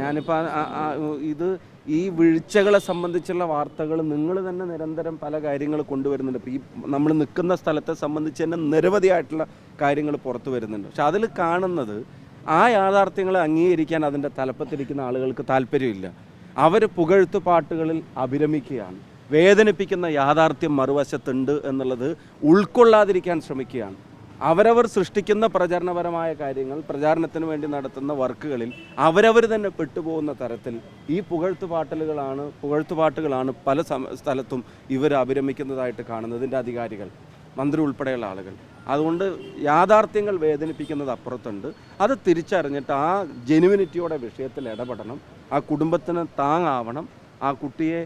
ഞാനിപ്പോൾ ഇത് ഈ വീഴ്ചകളെ സംബന്ധിച്ചുള്ള വാർത്തകൾ നിങ്ങൾ തന്നെ നിരന്തരം പല കാര്യങ്ങൾ കൊണ്ടുവരുന്നുണ്ട്. ഇപ്പോൾ ഈ നമ്മൾ നിൽക്കുന്ന സ്ഥലത്തെ സംബന്ധിച്ച് തന്നെ നിരവധിയായിട്ടുള്ള കാര്യങ്ങൾ പുറത്തു വരുന്നുണ്ട്. പക്ഷെ അതിൽ കാണുന്നത് ആ യാഥാർത്ഥ്യങ്ങളെ അംഗീകരിക്കാൻ അതിന്റെ തലപ്പത്തിരിക്കുന്ന ആളുകൾക്ക് താല്പര്യമില്ല. അവർ പുകഴ്ത്തു പാട്ടുകളിൽ അഭിരമിക്കുകയാണ്. വേദനിപ്പിക്കുന്ന യാഥാർത്ഥ്യം മറുവശത്തുണ്ട് എന്നുള്ളത് ഉൾക്കൊള്ളാതിരിക്കാൻ ശ്രമിക്കുകയാണ്. അവരവർ സൃഷ്ടിക്കുന്ന പ്രചരണപരമായ കാര്യങ്ങൾ പ്രചാരണത്തിന് വേണ്ടി നടത്തുന്ന വർക്കുകളിൽ അവരവർ തന്നെ പെട്ടുപോകുന്ന തരത്തിൽ ഈ പുകഴ്ത്തുപാട്ടലുകളാണ് പുകഴ്ത്തുപാട്ടുകളാണ് പല സ്ഥലത്തും ഇവർ അഭിരമിക്കുന്നതായിട്ട് കാണുന്നതിന്റെ അധികാരികൾ മന്ത്രി ഉൾപ്പെടെയുള്ള ആളുകൾ. അതുകൊണ്ട് യാഥാർത്ഥ്യങ്ങൾ വേദനിപ്പിക്കുന്നത് അപ്പുറത്തുണ്ട്. അത് തിരിച്ചറിഞ്ഞിട്ട് ആ ജെനുവിനിറ്റിയോടെ വിഷയത്തിൽ ഇടപെടണം. ആ കുടുംബത്തിന് താങ്ങാവണം. ആ കുട്ടിയെ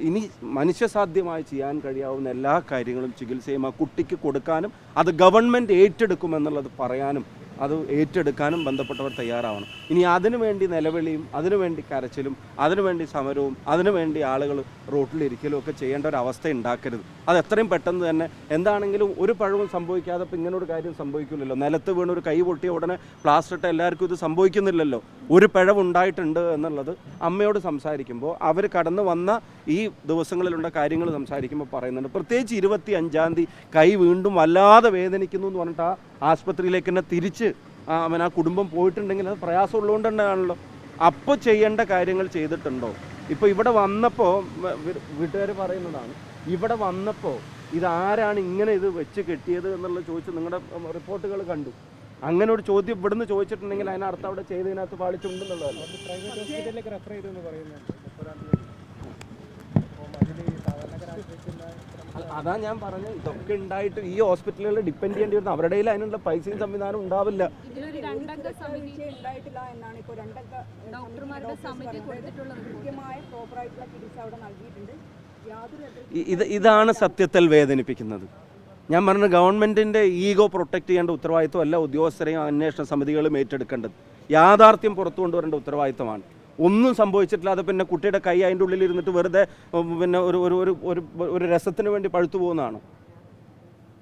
ഇനി മനുഷ്യസാധ്യമായി ചെയ്യാൻ കഴിയാവുന്ന എല്ലാ കാര്യങ്ങളും ചികിത്സയും ആ കുട്ടിക്ക് കൊടുക്കാനും അത് ഗവൺമെന്റ് ഏറ്റെടുക്കുമെന്നുള്ളത് പറയാനും അത് ഏറ്റെടുക്കാനും ബന്ധപ്പെട്ടവർ തയ്യാറാവണം. ഇനി അതിനുവേണ്ടി നിലവിളിയും അതിനുവേണ്ടി കരച്ചിലും അതിനുവേണ്ടി സമരവും അതിനുവേണ്ടി ആളുകൾ റോട്ടിലിരിക്കലും ഒക്കെ ചെയ്യേണ്ട ഒരു അവസ്ഥ ഉണ്ടാക്കരുത്. അത് എത്രയും പെട്ടെന്ന് തന്നെ എന്താണെങ്കിലും ഒരു പഴവും സംഭവിക്കാതെ ഇപ്പം ഇങ്ങനൊരു കാര്യം സംഭവിക്കില്ലല്ലോ. നിലത്ത് വീണ് ഒരു കൈ പൊട്ടിയ ഉടനെ പ്ലാസ്റ്റർ ഇട്ട എല്ലാവർക്കും ഇത് സംഭവിക്കുന്നില്ലല്ലോ. ഒരു പിഴവുണ്ടായിട്ടുണ്ട് എന്നുള്ളത് അമ്മയോട് സംസാരിക്കുമ്പോൾ അവർ കടന്നു വന്ന ഈ ദിവസങ്ങളിലുള്ള കാര്യങ്ങൾ സംസാരിക്കുമ്പോൾ പറയുന്നുണ്ട്. പ്രത്യേകിച്ച് ഇരുപത്തി അഞ്ചാം തീയതി കൈ വീണ്ടും വല്ലാതെ വേദനിക്കുന്നു എന്ന് പറഞ്ഞിട്ട് ആ ആസ്പത്രിയിലേക്ക് തന്നെ തിരിച്ച് അവൻ ആ കുടുംബം പോയിട്ടുണ്ടെങ്കിൽ അത് പ്രയാസമുള്ളതുകൊണ്ട് തന്നെയാണല്ലോ. അപ്പോൾ ചെയ്യേണ്ട കാര്യങ്ങൾ ചെയ്തിട്ടുണ്ടോ? ഇപ്പോൾ ഇവിടെ വന്നപ്പോൾ വീട്ടുകാർ പറയുന്നതാണ് ഇവിടെ വന്നപ്പോൾ ഇതാരാണ് ഇങ്ങനെ ഇത് വെച്ച് കെട്ടിയത് എന്നുള്ളത് ചോദിച്ച് നിങ്ങളുടെ റിപ്പോർട്ടുകൾ കണ്ടു. അങ്ങനെ ഒരു ചോദ്യം ഇവിടുന്ന് ചോദിച്ചിട്ടുണ്ടെങ്കിൽ അതിനർത്ഥം അവിടെ ചെയ്തതിനകത്ത് പാളിച്ചുണ്ടെന്നുള്ളതല്ല പ്രൈവറ്റ് ഹോസ്പിറ്റലിലേക്ക് റെഫർ ചെയ്തു എന്ന് പറയുന്നുണ്ട് മുപ്പതാം തീയതി അപ്പം അതിൽ ഈ സാധാരണക്കാരെ ആശ്രയിക്കുന്ന അല്ല, അതാ ഞാൻ പറഞ്ഞു ഇതൊക്കെ ഉണ്ടായിട്ട് ഈ ഹോസ്പിറ്റലുകളിൽ ഡിപ്പെൻഡ് ചെയ്യേണ്ടി വരുന്ന അവരുടെ കയ്യിൽ അതിനുള്ള പൈസയും സംവിധാനം ഉണ്ടാവില്ല. ഇത് ഇതാണ് സത്യത്തിൽ വേദനിപ്പിക്കുന്നത്. ഞാൻ പറഞ്ഞ ഗവൺമെന്റിന്റെ ഈഗോ പ്രൊട്ടക്ട് ചെയ്യേണ്ട ഉത്തരവാദിത്വം അല്ല ഉദ്യോഗസ്ഥരെയും അന്വേഷണ സമിതികളും ഏറ്റെടുക്കേണ്ടത്. യാഥാർത്ഥ്യം പുറത്തു കൊണ്ടുവരേണ്ട ഉത്തരവാദിത്തമാണ് ഒന്നും സംഭവിച്ചിട്ടില്ല അത് പിന്നെ കുട്ടിയുടെ കൈ അതിന്റെ ഉള്ളിൽ ഇരുന്നിട്ട് വെറുതെ പിന്നെ ഒരു ഒരു ഒരു ഒരു രസത്തിന് വേണ്ടി പഴുത്തു പോകുന്നതാണ്?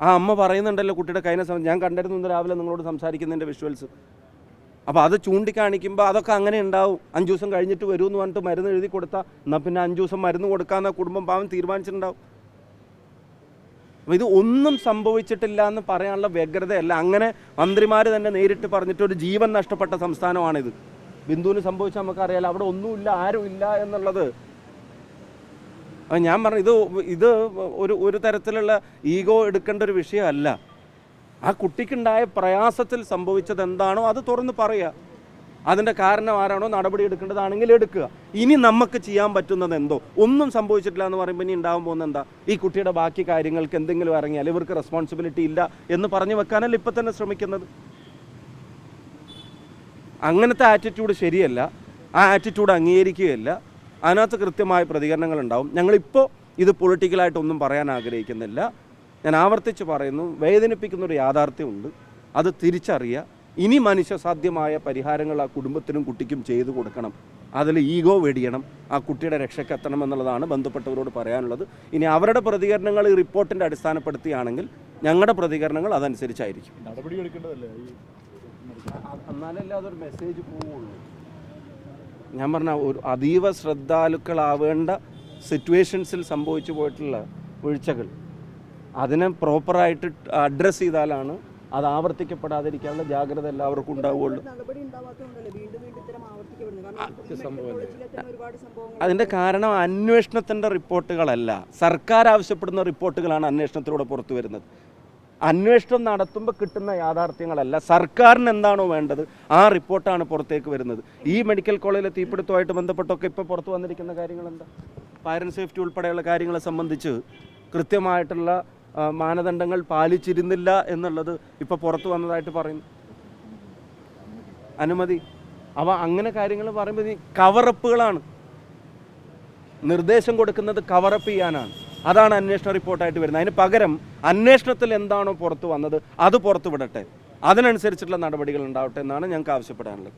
ആ അമ്മ പറയുന്നുണ്ടല്ലോ കുട്ടിയുടെ കൈനെ ഞാൻ കണ്ടിരുന്നു ഇന്ന് രാവിലെ നിങ്ങളോട് സംസാരിക്കുന്നതിന്റെ വിഷ്വൽസ് അപ്പോൾ അത് ചൂണ്ടിക്കാണിക്കുമ്പോൾ അതൊക്കെ അങ്ങനെ ഉണ്ടാവും. അഞ്ച് ദിവസം കഴിഞ്ഞിട്ട് വരൂ എന്ന് പറഞ്ഞിട്ട് മരുന്ന് എഴുതി കൊടുത്താൽ എന്നാൽ പിന്നെ അഞ്ച് ദിവസം മരുന്ന് കൊടുക്കാമെന്ന കുടുംബം പാവം തീരുമാനിച്ചിട്ടുണ്ടാവും. അപ്പോൾ ഇത് ഒന്നും സംഭവിച്ചിട്ടില്ല എന്ന് പറയാനുള്ള വ്യഗ്രതയല്ല. അങ്ങനെ മന്ത്രിമാർ തന്നെ നേരിട്ട് പറഞ്ഞിട്ട് ഒരു ജീവൻ നഷ്ടപ്പെട്ട സംസ്ഥാനമാണിത്. ബിന്ദുവിന് സംഭവിച്ചാൽ നമുക്കറിയാലോ അവിടെ ഒന്നുമില്ല ആരും ഇല്ല എന്നുള്ളത്. ഞാൻ പറഞ്ഞു ഇത് ഇത് ഒരു ഒരു തരത്തിലുള്ള ഈഗോ എടുക്കേണ്ട ഒരു വിഷയമല്ല. ആ കുട്ടിക്കുണ്ടായ പ്രയാസത്തിൽ സംഭവിച്ചത് എന്താണോ അത് തുറന്ന് പറയുക. അതിന്റെ കാരണം ആരാണോ നടപടി എടുക്കേണ്ടതാണെങ്കിൽ എടുക്കുക. ഇനി നമുക്ക് ചെയ്യാൻ പറ്റുന്നത് എന്തോ? ഒന്നും സംഭവിച്ചിട്ടില്ല എന്ന് പറയുമ്പോൾ ഇനി ഉണ്ടാകാൻ പോകുന്ന എന്താ? ഈ കുട്ടിയുടെ ബാക്കി കാര്യങ്ങൾക്ക് എന്തെങ്കിലും ഇറങ്ങിയാൽ ഇവർക്ക് റെസ്പോൺസിബിലിറ്റി ഇല്ല എന്ന് പറഞ്ഞു വെക്കാനല്ല ഇപ്പം തന്നെ ശ്രമിക്കുന്നത്. അങ്ങനത്തെ ആറ്റിറ്റ്യൂഡ് ശരിയല്ല. ആ ആറ്റിറ്റ്യൂഡ് അംഗീകരിക്കുകയല്ല. അതിനകത്ത് കൃത്യമായ പ്രതികരണങ്ങൾ ഉണ്ടാവും ഞങ്ങളിപ്പോൾ ഇത് പൊളിറ്റിക്കലായിട്ടൊന്നും പറയാൻ ആഗ്രഹിക്കുന്നില്ല. ഞാൻ ആവർത്തിച്ച് പറയുന്നു വേദനിപ്പിക്കുന്ന ഒരു യാഥാർത്ഥ്യമുണ്ട്. അത് തിരിച്ചറിയുക. ഇനി മനുഷ്യസാധ്യമായ പരിഹാരങ്ങൾ ആ കുടുംബത്തിനും കുട്ടിക്കും ചെയ്തു കൊടുക്കണം. അതിൽ ഈഗോ വെടിയണം. ആ കുട്ടിയുടെ രക്ഷക്കെത്തണം എന്നുള്ളതാണ് ബന്ധപ്പെട്ടവരോട് പറയാനുള്ളത്. ഇനി അവരുടെ പ്രതികരണങ്ങൾ ഈ റിപ്പോർട്ടിന്റെ അടിസ്ഥാനപ്പെടുത്തിയാണെങ്കിൽ ഞങ്ങളുടെ പ്രതികരണങ്ങൾ അതനുസരിച്ചായിരിക്കും. നടപടി എടുക്കേണ്ടതല്ലേ? എന്നാലല്ലേ അതൊരു മെസ്സേജ് പോവുള്ളൂ. ഞാൻ പറഞ്ഞ ഒരു അതീവ ശ്രദ്ധാലുക്കളാവേണ്ട സിറ്റുവേഷൻസിൽ സംഭവിച്ചു പോയിട്ടുള്ള വീഴ്ചകൾ. അതിനെ പ്രോപ്പറായിട്ട് അഡ്രസ്സ് ചെയ്താലാണ് അത് ആവർത്തിക്കപ്പെടാതിരിക്കാനുള്ള ജാഗ്രത എല്ലാവർക്കും ഉണ്ടാവുകയുള്ളൂ അതിന്റെ കാരണം അന്വേഷണത്തിന്റെ റിപ്പോർട്ടുകളല്ല. സർക്കാർ ആവശ്യപ്പെടുന്ന റിപ്പോർട്ടുകളാണ് അന്വേഷണത്തിലൂടെ പുറത്തു വരുന്നത്. അന്വേഷണം നടത്തുമ്പോൾ കിട്ടുന്ന യാഥാർത്ഥ്യങ്ങളല്ല. സർക്കാരിന് എന്താണോ വേണ്ടത് ആ റിപ്പോർട്ടാണ് പുറത്തേക്ക് വരുന്നത്. ഈ മെഡിക്കൽ കോളേജിലെ തീപിടുത്തവുമായിട്ട് ബന്ധപ്പെട്ടൊക്കെ ഇപ്പോൾ പുറത്ത് വന്നിരിക്കുന്ന കാര്യങ്ങൾ എന്താ ഫയർ ആൻഡ് സേഫ്റ്റി ഉൾപ്പെടെയുള്ള കാര്യങ്ങളെ സംബന്ധിച്ച് കൃത്യമായിട്ടുള്ള മാനദണ്ഡങ്ങൾ പാലിച്ചിരുന്നില്ല എന്നുള്ളത് ഇപ്പോൾ പുറത്തു വന്നതായിട്ട് പറയുന്നു. അനുമതി. അവ അങ്ങനെ കാര്യങ്ങൾ പറയുമ്പോൾ കവറപ്പുകളാണ് നിർദ്ദേശം കൊടുക്കുന്നത് കവറപ്പ് ചെയ്യാനാണ്. അതാണ് അന്വേഷണ റിപ്പോർട്ടായിട്ട് വരുന്നത്. അതിന് പകരം അന്വേഷണത്തിൽ എന്താണോ പുറത്തു വന്നത് അത് പുറത്തു വിടട്ടെ. അതിനനുസരിച്ചുള്ള നടപടികൾ ഉണ്ടാവട്ടെ എന്നാണ് ഞങ്ങൾക്ക് ആവശ്യപ്പെടാനുള്ളത്.